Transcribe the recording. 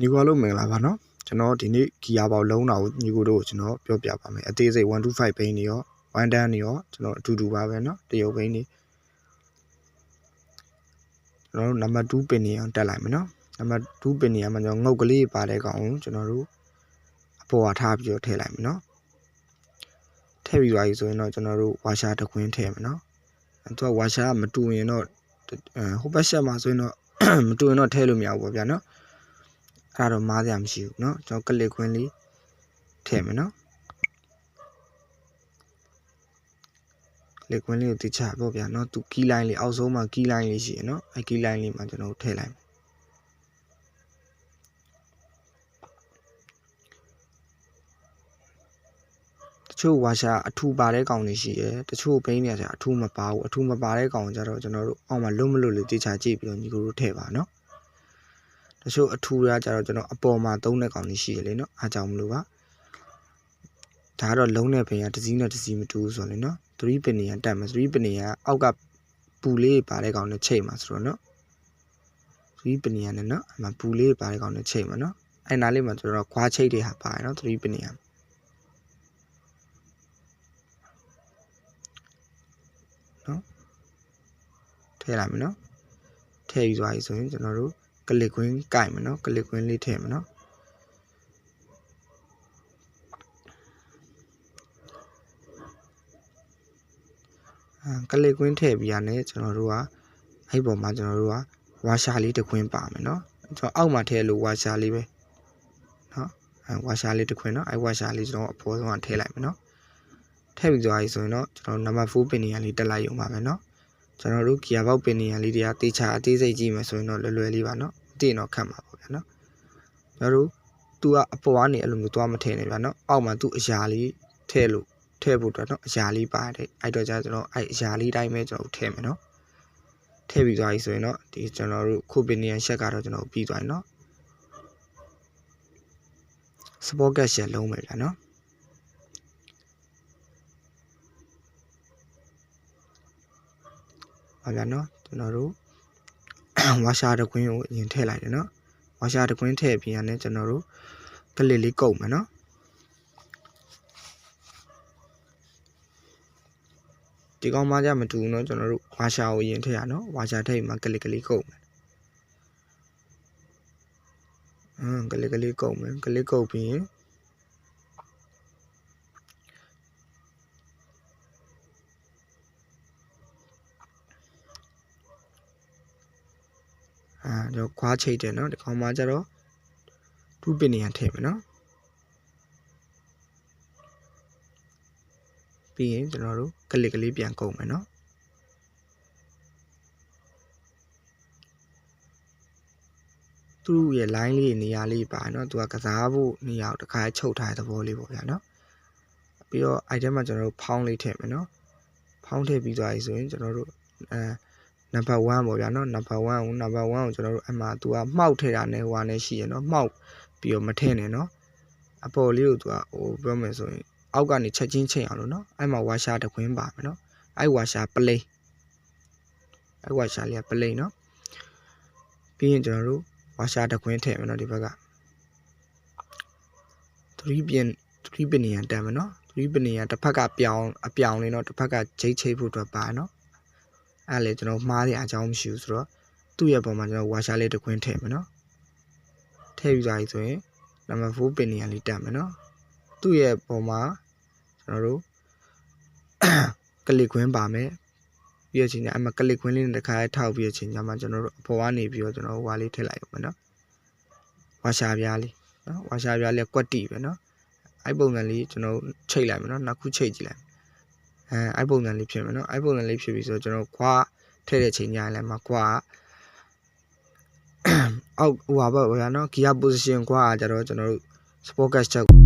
ညီကိုလို့မင်္ဂလာပါနော်ကျွန်တော်ဒီနေ့ဂီယာပေါက်လုံးတာကိုညီကိုတို့ကိုကျွန်တော်ပြောပြပါမယ်အသေးစိတ်125ဘိန်းတွေရော1တန်းတွေရောကျွန်တော်အတူတူပါပဲနော်တရုတ်ဘိန်းတွေကျွန်တော်တို့နံပါတ်2ပင်နေအောင်တက်လိုက်မယ်နော်နံပါတ်2ပင်နေအောင်မှာကျွန်တော်ငုတ်ကလေးပါတဲ့ကောင်ကိုကျွန်တော်တို့အပေါ်ကထားပြီးတော့ထည့်လိုက်မယ်နော်ထည့်ပြီးသွားပြီဆိုရင်တော့ကျွန်တော်တို့ဝါရှာတစ်ခွင်းထည့်မယ်နော်အဲသူကဝါရှာကမတူရင်တော့အဲဟိုဘက်ဆက်မှာဆိုရင်တော့မတူရင်တော့ထည့်လို့မရဘူးပေါ့ဗျာနော် အဲ့ဒါတော့မားစရာမရှိဘူးเนาะကျွန်တော်ကလစ်ခွင်းလေးထည့်မယ်เนาะကလစ်ခွင်းလေးကိုတိချပေါ့ဗျာเนาะသူကီးလိုင်းလေးအောက်ဆုံးမှာကီးလိုင်းလေးရှိရယ်เนาะအဲ့ကီးလိုင်းလေးမှာကျွန်တော်ထည့်လိုက်မယ်တချို့ဝါရှာအထူပါတဲ့ကောင်တွေရှိရယ်တချို့ဘိန်းတွေကျအထူမပါဘူးအထူမပါတဲ့ကောင်ကျတော့ကျွန်တော်တို့အောက်မှာလွတ်မလွတ်လေးတိချကြည့်ပြီးတော့ညီကိုတို့ထည့်ပါเนาะ တချို့အထူရကြတော့ကျွန်တော်အပေါ်မှာသုံးတဲ့ကောင်လေးရှိရလေနော်အားကြောင့်မလို့ပါဒါကတော့လုံးတဲ့ပင်ကတစ်စီးနဲ့တစ်စီးမတူဘူးဆိုတော့လေနော်3ပင်နေရတက်မယ်3ပင်နေရအောက်ကပူလေးပါတဲ့ကောင်နဲ့ချိန်မှာဆိုတော့နော်3ပင်နေရနဲ့နော်အမှပူလေးပါတဲ့ကောင်နဲ့ချိန်မှာနော်အဲ့နားလေးမှာကျွန်တော်ခွားချိတ်တွေဟာပါတယ်နော်3ပင်နေရနော်ထည့်လိုက်မယ်နော်ထည့်ပြီးသွားပြီဆိုရင်ကျွန်တော်တို့ ကလစ်ကွင်းကြိုက်မယ်နော်ကလစ်ကွင်းလေးထည့်မယ်နော်အာကလစ်ကွင်းထည့်ပြီးရတယ်ကျွန်တော်တို့ကအဲ့ပေါ်မှာကျွန်တော်တို့ကဝါရှာလေးတစ်ခွင်းပါမယ်နော်ကျွန်တော်အောက်မှာထည့်လို့ဝါရှာလေးပဲနော်အဲဝါရှာလေးတစ်ခွင်းနော်အဲ့ဝါရှာလေးကျွန်တော်အပေါ်ဆုံးကထည့်လိုက်မယ်နော်ထည့်ပြီးသွားပြီဆိုရင်တော့ကျွန်တော်နံပါတ်4ပင်နေရလေးတက်လိုက်ရုံပါပဲနော်ကျွန်တော်တို့ဂီယာဘောက်ပင်နေရလေးတွေကတေချာအသေးစိတ်ကြည့်မယ်ဆိုရင်တော့လွယ်လွယ်လေးပါနော် တင်တော့ခတ်မှာပေါ့ဗျာနော်ကျွန်တော်တို့ तू ကအပေါ်ကနေအဲ့လိုမျိုးသွားမထည့်နဲ့ဗျာနော်အောက်မှာ तू အရာလေးထည့်လို့ထည့်ဖို့အတွက်နော်အရာလေးပါတယ်အဲ့တော့じゃကျွန်တော်အဲ့အရာလေးတိုင်းပဲကျွန်တော်ထည့်မယ်နော်ထည့်ပြီးသွားပြီဆိုရင်တော့ဒီကျွန်တော်တို့ခုပင်နီယန်ရှက်ကတော့ကျွန်တော်ပြီးသွားပြီနော်စပေါ်ကက်ရှက်လုံးပဲဗျာနော်ဟုတ်ဗျာနော်ကျွန်တော်တို့ ဝါရှာတကွင်းကိုအရင်ထည့်လိုက်တယ်နော်ဝါရှာတကွင်းထည့်ပြီးရတယ်ကျွန်တော်တို့ကလစ်လေးကုတ်မယ်နော်ဒီကောင်မှကြမတူဘူးเนาะကျွန်တော်တို့ဝါရှာကိုအရင်ထည့်ရနော်ဝါရှာထည့်ပြီးမှကလစ်ကလေးကုတ်မယ်အင်းကလစ်ကလေးကုတ်မယ်ကလစ်ကုတ်ပြီးရင် အာတော့ခွားချိတ်တယ်เนาะဒီကောင်မှကြတော့ဒူးပင်နေရထည့်မယ်เนาะပြီးရင်ကျွန်တော်တို့ကလစ်ကလေးပြန်ကုတ်မယ်เนาะသူ့ရဲ့ line လေးနေရာလေးပါเนาะသူကကစားဖို့နေရာကိုတစ်ခါချုပ်ထားတဲ့သဘောလေးပေါ့ဗျာเนาะပြီးတော့ item မှာကျွန်တော်တို့ဖောင်းလေးထည့်မယ်เนาะဖောင်းထည့်ပြီးသွားပြီဆိုရင်ကျွန်တော်တို့အဲ နံပါတ်1ပေါ့ဗျာနော်နံပါတ်1ကိုနံပါတ်1ကိုကျွန်တော်တို့အမှသူကမှောက်ထည့်တာနဲ့ဟိုကနေရှိရနော်မှောက်ပြီးတော့မထည့်နဲ့နော်အပေါ်လေးကိုသူကဟိုပြောမယ်ဆိုရင်အောက်ကနေချက်ချင်းချိန်အောင်လို့နော်အဲ့မှာဝါရှာတခွင်းပါမယ်နော်အဲ့ဝါရှာပလိန်အဲ့ဝါရှာလေးကပလိန်နော်ပြီးရင်ကျွန်တော်တို့ဝါရှာတခွင်းထည့်မယ်နော်ဒီဘက်က3ပြင်3ပင်နေရတန်မယ်နော်3ပင်နေရတစ်ဖက်ကပြောင်းအပြောင်းလေးနော်တစ်ဖက်ကဂျိတ်ချိတ်ဖို့အတွက်ပါနော် အဲ့လေကျွန်တော်မှားတဲ့အကြောင်းမရှိဘူးဆိုတော့သူ့ရဲ့ပုံမှာကျွန်တော်ဝါရှာလေးတစ်ခွင်းထည့်မယ်နော်ထည့်ပြီးသွားပြီဆိုရင်နံပါတ်4ပင်နေရာလေးတက်မယ်နော်သူ့ရဲ့ပုံမှာကျွန်တော်တို့ကလစ်ခွင်းပါမယ်ပြီးရချင်းညအမကလစ်ခွင်းလေးနဲ့တစ်ခါထောက်ပြီးရချင်းညမှာကျွန်တော်တို့အပေါ်ကနေပြီးတော့ကျွန်တော်ဝါလေးထည့်လိုက်ရမယ်နော်ဝါရှာပြားလေးနော်ဝါရှာပြားလေးကွက်တီပဲနော်အဲ့ပုံစံလေးကျွန်တော်ချိတ်လိုက်မယ်နော်နောက်ခုချိတ်ကြည့်လိုက် အဲအဲ့ပုံစံလေးဖြစ်မယ်နော်အဲ့ပုံစံလေးဖြစ်ပြီဆိုတော့ကျွန်တော်ခွာထည့်တဲ့ချိန်ညာလည်းမှာခွာအောက်ဟိုပါဘောဗျာနော် gear position ခွာကကြတော့ကျွန်တော်တို့ sport catch check